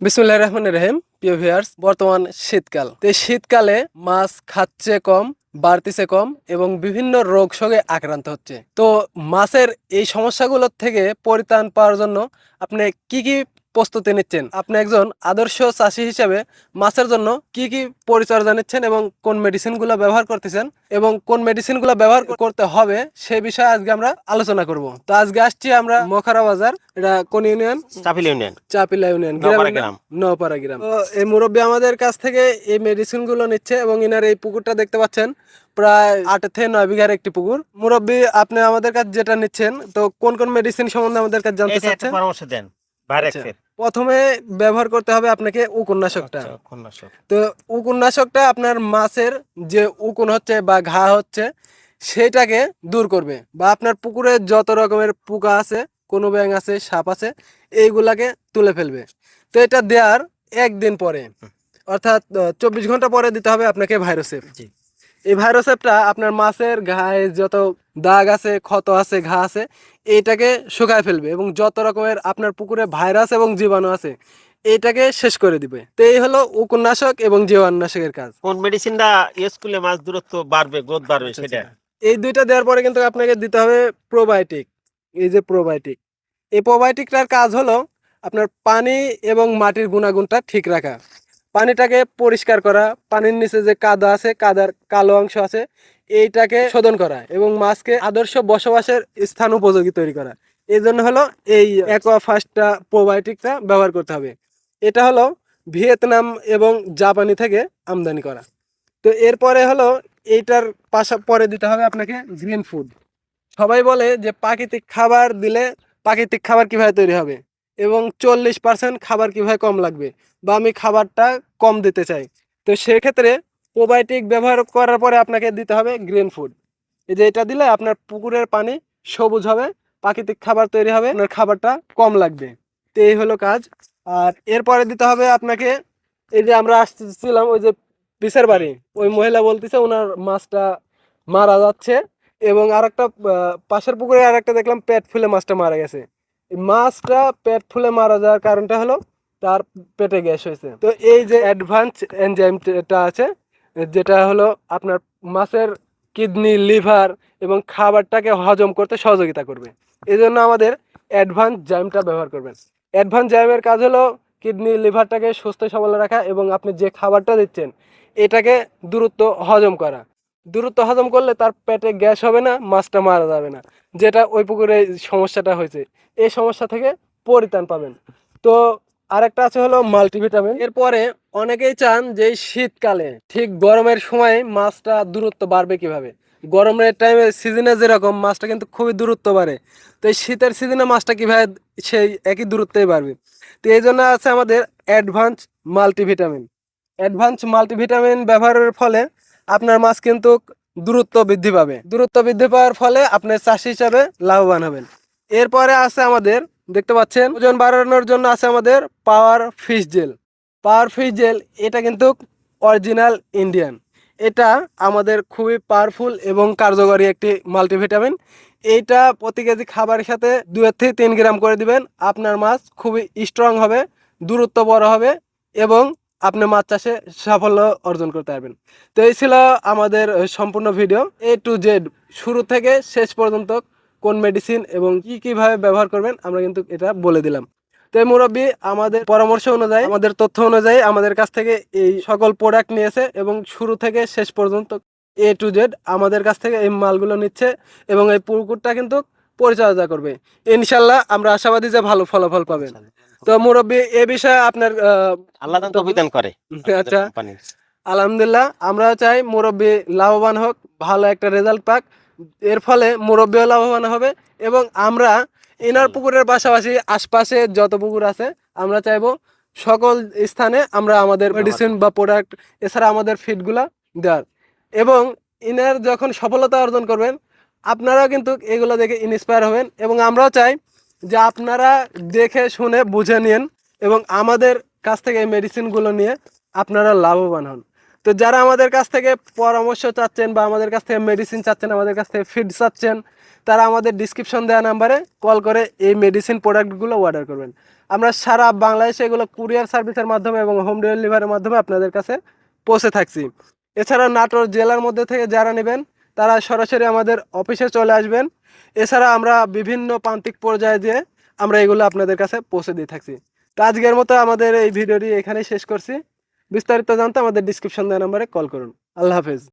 বিসমুল্লাহ রহমান রহিম, প্রিয় ভিউয়ার্স বর্তমান শীতকাল। তো শীতকালে মাছ খাচ্ছে কম, বাড়তিছে কম এবং বিভিন্ন রোগ সঙ্গে আক্রান্ত হচ্ছে। তো মাছের এই সমস্যাগুলোর থেকে পরিত্রাণ পাওয়ার জন্য আপনি কি কি প্রস্তুতি নিচ্ছেন। আপনি একজন আদর্শ চাষি হিসেবে মাছের জন্য কি কি পরিচর্যা নিচ্ছেন এবং কোন মেডিসিনগুলো ব্যবহার করতেছেন এবং কোন মেডিসিনগুলো ব্যবহার করতে হবে সে বিষয়ে আজকে আমরা আলোচনা করব। তো আজকে আসছি আমরা মোখারা বাজার এটা কোন union? Chapil union. Chapila union গ্রাম। নওপাড়া গ্রাম। তো এই মুরব্বী আমাদের কাছ থেকে এই মেডিসিনগুলো নিচ্ছে এবং ইনার এই পুকুরটা দেখতে পাচ্ছেন প্রায় আট থেকে নয় বিঘার একটি পুকুর। মুরব্বী আপনি আমাদের কাছে যেটা নিচ্ছেন তো কোন কোন মেডিসিন সম্বন্ধে আমাদের কাছে জানতে চাচ্ছেন? পরামর্শ দেন ভাইরাক্সের প্রথমে ব্যবহার করতে হবে আপনাকে উকুন্নাশকটা আচ্ছা, তো উকুন্নাশকটা আপনার মাছের যে উকুন হচ্ছে বা ঘা হচ্ছে সেটাকে দূর করবে বা আপনার পুকুরে যত রকমের পোকা আছে কোনো ব্যাং আছে সাপ আছে এইগুলাকে তুলে ফেলবে। তো এটা দেওয়ার একদিন পরে অর্থাৎ চব্বিশ ঘণ্টা পরে দিতে হবে আপনাকে ভাইরাসেপ জি। এই ভাইরাসেপটা আপনার মাছের গায়ে যত দাগ আছে ক্ষত আছে ঘা আছে এইটাকে শুকায় ফেলবে এবং যত রকমের আপনার পুকুরে ভাইরাস এবং জীবাণু আছে এইটাকে শেষ করে দিবে। তো এই হলো উপন্যাসক এবং জীবাণুনাশকের কাজ। কোন মেডিসিনটা স্কুলে মাছ দূরত্ব বাড়বে গ্রোথ বাড়বে আচ্ছা, সেটা? এই দুইটা দেওয়ার পরে কিন্তু আপনাকে দিতে হবে প্রোবায়োটিক এই যে প্রোবায়োটিক এই প্রোবায়োটিকটার কাজ হলো আপনার পানি এবং মাটির গুণাগুণটা ঠিক রাখা। পানিটাকে পরিষ্কার করা, পানির নিচে যে কাদা আছে, কাদার কালো অংশ আছে, এইটাকে শোধন করা এবং মাছকে আদর্শ বসবাসের স্থান উপযোগী তৈরি করা। এই জন্য হলো এই অ্যাকোয়া ফার্স্টটা প্রোবায়োটিকটা ব্যবহার করতে হবে। এটা হলো ভিয়েতনাম এবং জাপানি থেকে আমদানি করা। তো এরপরে হলো এইটার পাশা, পরে দিতে হবে আপনাকে গ্রিন ফুড। সবাই বলে যে প্রাকৃতিক খাবার দিলে প্রাকৃতিক খাবার কীভাবে তৈরি হবে? এবং চল্লিশ পার্সেন্ট খাবার কীভাবে কম লাগবে বা আমি খাবারটা কম দিতে চাই। তো সেক্ষেত্রে প্রোবায়োটিক ব্যবহার করার পরে আপনাকে দিতে হবে গ্রিন ফুড এই যে এটা দিলে আপনার পুকুরের পানি সবুজ হবে প্রাকৃতিক খাবার তৈরি হবে আপনার খাবারটা কম লাগবে। তো এই হলো কাজ। আর এরপরে দিতে হবে আপনাকে এই যে আমরা আসতেছিলাম ওই যে পিসের বাড়ি ওই মহিলা বলতেছে ওনার মাছটা মারা যাচ্ছে এবং আরেকটা আহ, পাশের পুকুরে আর একটা দেখলাম পেট ফুলে মাছটা মারা গেছে। মাছটা পেট ফুলে মারা যাওয়ার কারণটা হলো তার পেটে গ্যাস হয়েছে। তো এই যে অ্যাডভান্স এনজাইমটা আছে, যেটা হলো আপনার মাছের কিডনি লিভার এবং খাবারটাকে হজম করতে সহযোগিতা করবে। এই জন্য আমাদের অ্যাডভান্স জাইমটা ব্যবহার করবেন। অ্যাডভান্স জাইমের কাজ হলো কিডনি লিভারটাকে সুস্থ সবল রাখা এবং আপনি যে খাবারটা দিচ্ছেন, এটাকে দ্রুত হজম করা। দ্রুত হজম করলে তার পেটে গ্যাস হবে না, মাছটা মারা যাবে না। যেটা ওই পুকুরে সমস্যাটা হয়েছে। এই সমস্যা থেকে পরিত্রাণ পাবেন। তো আরেকটা আছে হলো মাল্টিভিটামিন। এরপরে অনেকেই চান যে শীতকালে, ঠিক গরমের সময় মাছটা দূরত্ব বাড়বে কীভাবে? গরমের টাইমে সিজনে যেরকম, মাছটা কিন্তু খুবই দূরত্ব বাড়ে। তো এই শীতের সিজনে মাছটা কীভাবে, সেই একই দূরত্বেই বাড়বে। তো এই জন্য আছে আমাদের অ্যাডভান্স মাল্টিভিটামিন। অ্যাডভান্স মাল্টিভিটামিন ব্যবহারের ফলে আপনার মাছ কিন্তু দূরত্ব বৃদ্ধি পাবে। দূরত্ব বৃদ্ধি পাওয়ার ফলে আপনি চাষি হিসাবে লাভবান হবেন। এরপরে আছে আমাদের, দেখতে পাচ্ছেন, ওজন বাড়ানোর জন্য আছে আমাদের power fish gel. Power fish gel, এটা কিন্তু অরিজিনাল ইন্ডিয়ান। এটা আমাদের খুবই পাওয়ারফুল এবং কার্যকরী একটি মাল্টিভিটামিন। এইটা প্রতি কেজি খাবারের সাথে দুই থেকে তিন গ্রাম করে দিবেন। আপনার মাছ খুবই স্ট্রং হবে, দূরত্ব বড় হবে এবং আপনি মাছ চাষে সাফল্য অর্জন করতে পারবেন। তো এই ছিল আমাদের সম্পূর্ণ ভিডিও। এ টু জেড শুরু থেকে শেষ পর্যন্ত কোন মেডিসিন এবং কি কীভাবে ব্যবহার করবেন, আমরা কিন্তু এটা বলে দিলাম। তো মুরব্বী, আমাদের পরামর্শ অনুযায়ী, আমাদের তথ্য অনুযায়ী আমাদের কাছ থেকে এই সকল প্রোডাক্ট নিয়েছে এবং শুরু থেকে শেষ পর্যন্ত এ টু জেড আমাদের কাছ থেকে এই মালগুলো নিচ্ছে এবং এই পুকুরটা কিন্তু পরিচর্যা করবে। ইনশাল্লাহ আমরা আশাবাদী যে ভালো ফলাফল পাবেন। তো মুরব্বী এ বিষয়ে আপনার আল্লাহ তৌফিক করে। আচ্ছা। আলহামদুলিল্লাহ আমরা চাই মুরব্বী লাভবান হোক ভালো একটা রেজাল্ট পাক। এর ফলে মুরব্বীও লাভবান হবে এবং আমরা ইনার পুকুরের পাশাপাশি আশপাশে যত পুকুর আছে আমরা চাইব সকল স্থানে আমরা আমাদের মেডিসিন বা প্রোডাক্ট এছাড়া আমাদের ফিডগুলা দেওয়ার। এবং ইনার যখন সফলতা অর্জন করবেন আপনারাও কিন্তু এগুলো দেখে ইন্সপায়ার হবেন এবং আমরাও চাই যে আপনারা দেখে, শুনে, বুঝে নিন এবং আমাদের কাছ থেকে এই মেডিসিনগুলো নিয়ে আপনারা লাভবান হন। তো যারা আমাদের কাছ থেকে পরামর্শ চাচ্ছেন বা আমাদের কাছ থেকে মেডিসিন চাচ্ছেন, আমাদের কাছ থেকে ফিড চাচ্ছেন, তারা আমাদের ডিসক্রিপশন দেওয়া নাম্বারে কল করে এই মেডিসিন প্রোডাক্টগুলো অর্ডার করবেন। আমরা সারা বাংলাদেশে এগুলো কুরিয়ার সার্ভিসের মাধ্যমে এবং হোম ডেলিভারির মাধ্যমে আপনাদের কাছে পৌঁছে থাকছি। এছাড়া নাটোর জেলার মধ্যে থেকে যারা নেবেন তারা সরাসরি আমাদের অফিসে চলে আসবেন। এছাড়া আমরা বিভিন্ন প্রান্তিক পর্যায়ে দিয়ে আমরা এগুলো আপনাদের কাছে পৌঁছে দিয়ে থাকছি। তো আজকের মতো আমাদের এই ভিডিওটি এখানেই শেষ করছি। বিস্তারিত জানতে আমাদের ডিসক্রিপশন দেওয়া নাম্বারে কল করুন। আল্লাহ হাফেজ।